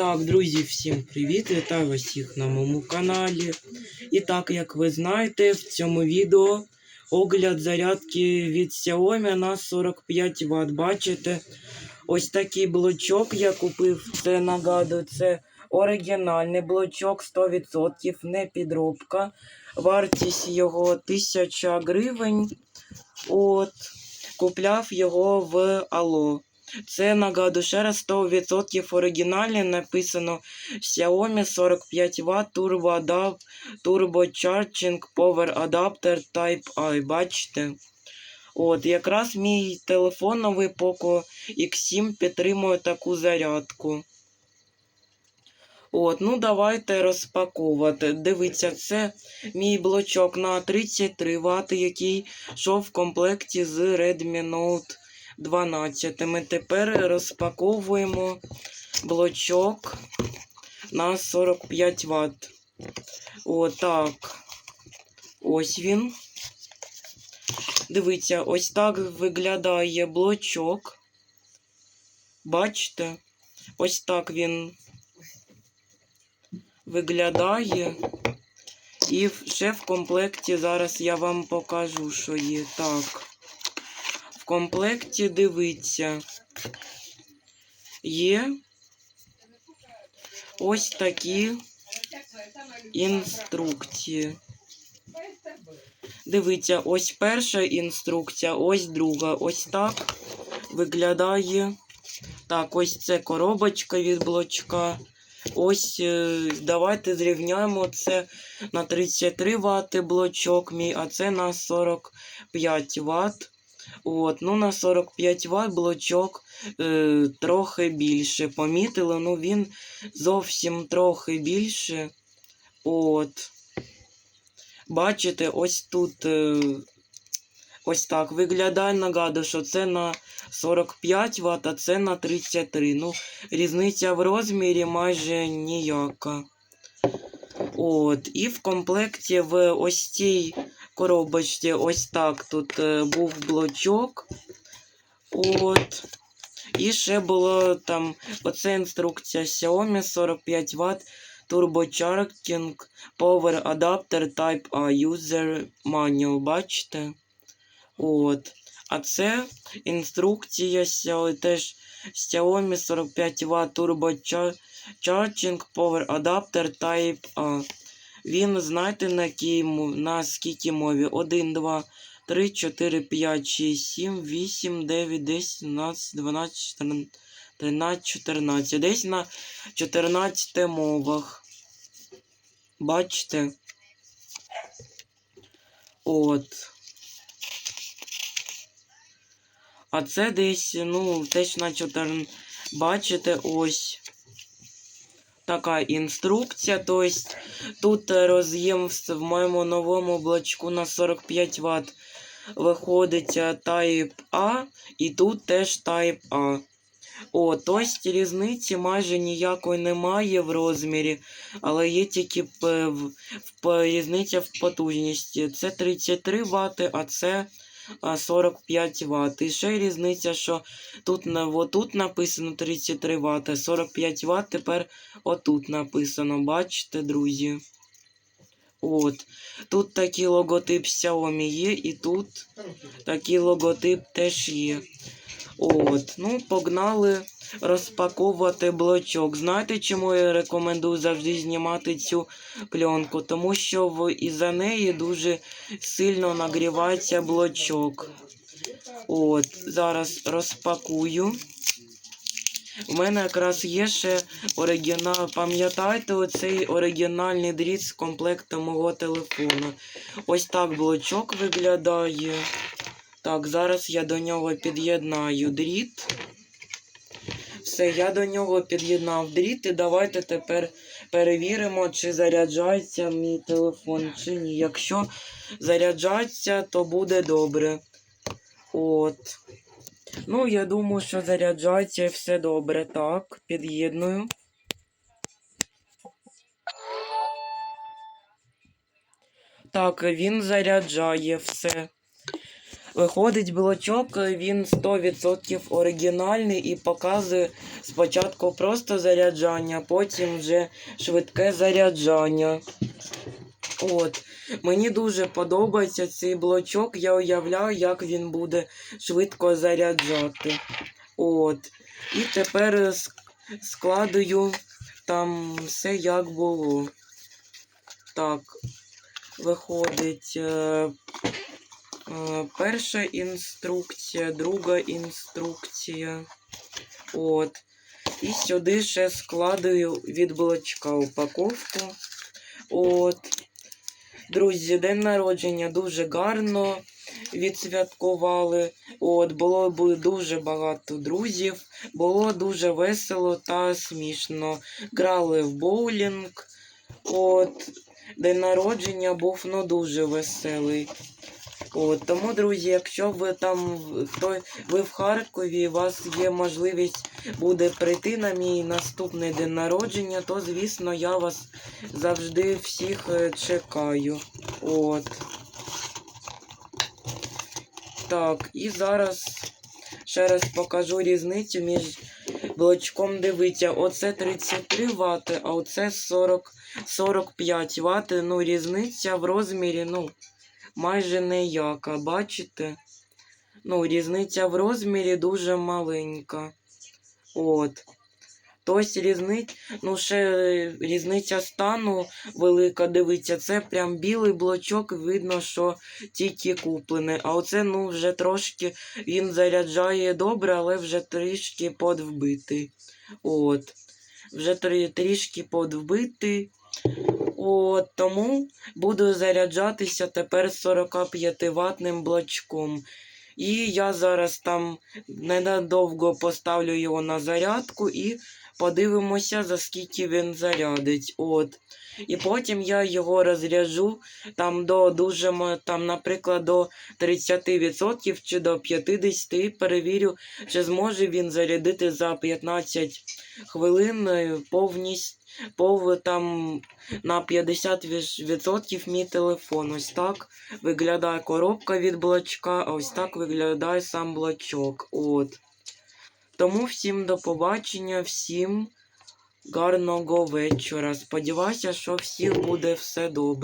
Так, друзі, всім привіт! Вітаю всіх на моєму каналі. І так, як ви знаєте, в цьому відео огляд зарядки від Xiaomi на 45 Вт. Бачите, ось такий блочок я купив. Це нагадую, це оригінальний блочок 100%, не підробка. Вартість його 1000 гривень. От, купляв його в Ало. Це нагадую ще раз 100% оригінальне написано Xiaomi 45 Вт Turbo Adapt Turbo Charging Power Adapter Type I. Бачите? От, якраз мій телефон новий Poco X7 підтримує таку зарядку. От, ну давайте розпаковувати. Дивіться, це мій блочок на 33 Вт, який йшов в комплекті з Redmi Note 12. Ми тепер розпаковуємо блочок на 45 Вт. Отак. Ось він. Дивіться, ось так виглядає блочок. Бачите? Ось так він виглядає. І ще в комплекті зараз я вам покажу, що є. Так. Комплекті дивіться. Є ось такі інструкції. Дивіться, ось перша інструкція, ось друга. Ось так виглядає. Так, ось це коробочка від блочка. Ось е, давайте зрівняємо це на 33 Вт блочок мій, а це на 45 Вт. От, ну на 45 Вт блочок е, трохи більше. Помітили, ну він зовсім трохи більше. От. Бачите, ось тут е, ось так виглядає. Нагадую, що це на 45 Вт, а це на 33. Ну, різниця в розмірі майже ніяка. От, і в комплекті в ось цій коробочці ось так тут е, був блочок. От. І ще було там оце інструкція Xiaomi 45 Вт Turbocharging Power Adapter Type A User Manual. Бачите? От. А це інструкція теж Xiaomi 45 Вт Turbocharging Power Adapter Type A. Він, знаєте, на, якій, на скільки мові? 1, 2, 3, 4, 5, 6, 7, 8, 9, 10, 11, 12, 14, 13, 14. Десь на 14 мовах. Бачите? От. А це десь, ну, теж на 14. Бачите, ось така інструкція. Тобто тут е, роз'єм в в моєму новому блочку на 45 Вт виходить е, Type A, і тут теж Type A. О, тобто різниці майже ніякої немає в розмірі, але є тільки п- в- в- різниця в потужності. Це 33 Вт, а це 45 Вт. І ще різниця, що тут, отут написано 33 Вт, 45 Вт тепер отут написано. Бачите, друзі? От. Тут такий логотип Xiaomi є, і тут такий логотип теж є. От, ну, погнали розпаковувати блочок. Знаєте, чому я рекомендую завжди знімати цю пленку? Тому що із-за неї дуже сильно нагрівається блочок. От, зараз розпакую. У мене якраз є ще оригінал. Пам'ятаєте, оцей оригінальний дріт з комплекту мого телефону. Ось так блочок виглядає. Так, зараз я до нього під'єднаю дріт. Все, я до нього під'єднав дріт, і давайте тепер перевіримо, чи заряджається мій телефон, чи ні. Якщо заряджається, то буде добре. От. Ну, я думаю, що заряджається і все добре. Так, під'єдную. Так, він заряджає все. Виходить, блочок, е, він 100% оригінальний і показує спочатку просто заряджання, потім вже швидке заряджання. От. Мені дуже подобається цей блочок. Я уявляю, як він буде швидко заряджати. От. І тепер е, складую там все як було. Так, виходить. Е, перша інструкція, друга інструкція. От. І сюди ще складую від блочка упаковку. От. Друзі, день народження дуже гарно відсвяткували. От, було дуже багато друзів, було дуже весело та смішно. Грали в боулінг. От, день народження був ну, дуже веселий. От, тому, друзі, якщо ви там хто ви в Харкові, у вас є можливість буде прийти на мій наступний день народження, то звісно я вас завжди всіх е, чекаю. От. Так, і зараз ще раз покажу різницю між блочком. Дивіться, оце 33 Вт, а оце 40, 45 Вт. Ну, різниця в розмірі, ну, майже ніяка, бачите? Ну, різниця в розмірі дуже маленька. От. Тобто різниця, ну ще різниця стану велика, дивіться, це прям білий блочок, видно, що тільки куплений. А оце, ну, вже трошки він заряджає добре, але вже трішки подвбитий. От. Вже трішки подвбитий. От, тому буду заряджатися тепер 45 ватним блочком. І я зараз там ненадовго поставлю його на зарядку і подивимося, за скільки він зарядить. От. І потім я його розряджу там до дуже, там, наприклад, до 30% чи до 50% і перевірю, чи зможе він зарядити за 15 хвилин е, повністю. Пов там на 50% мій телефон. Ось так виглядає коробка від блочка, а ось так виглядає сам блочок. От. Тому всім до побачення, всім гарного вечора. Сподіваюся, що всіх буде все добре.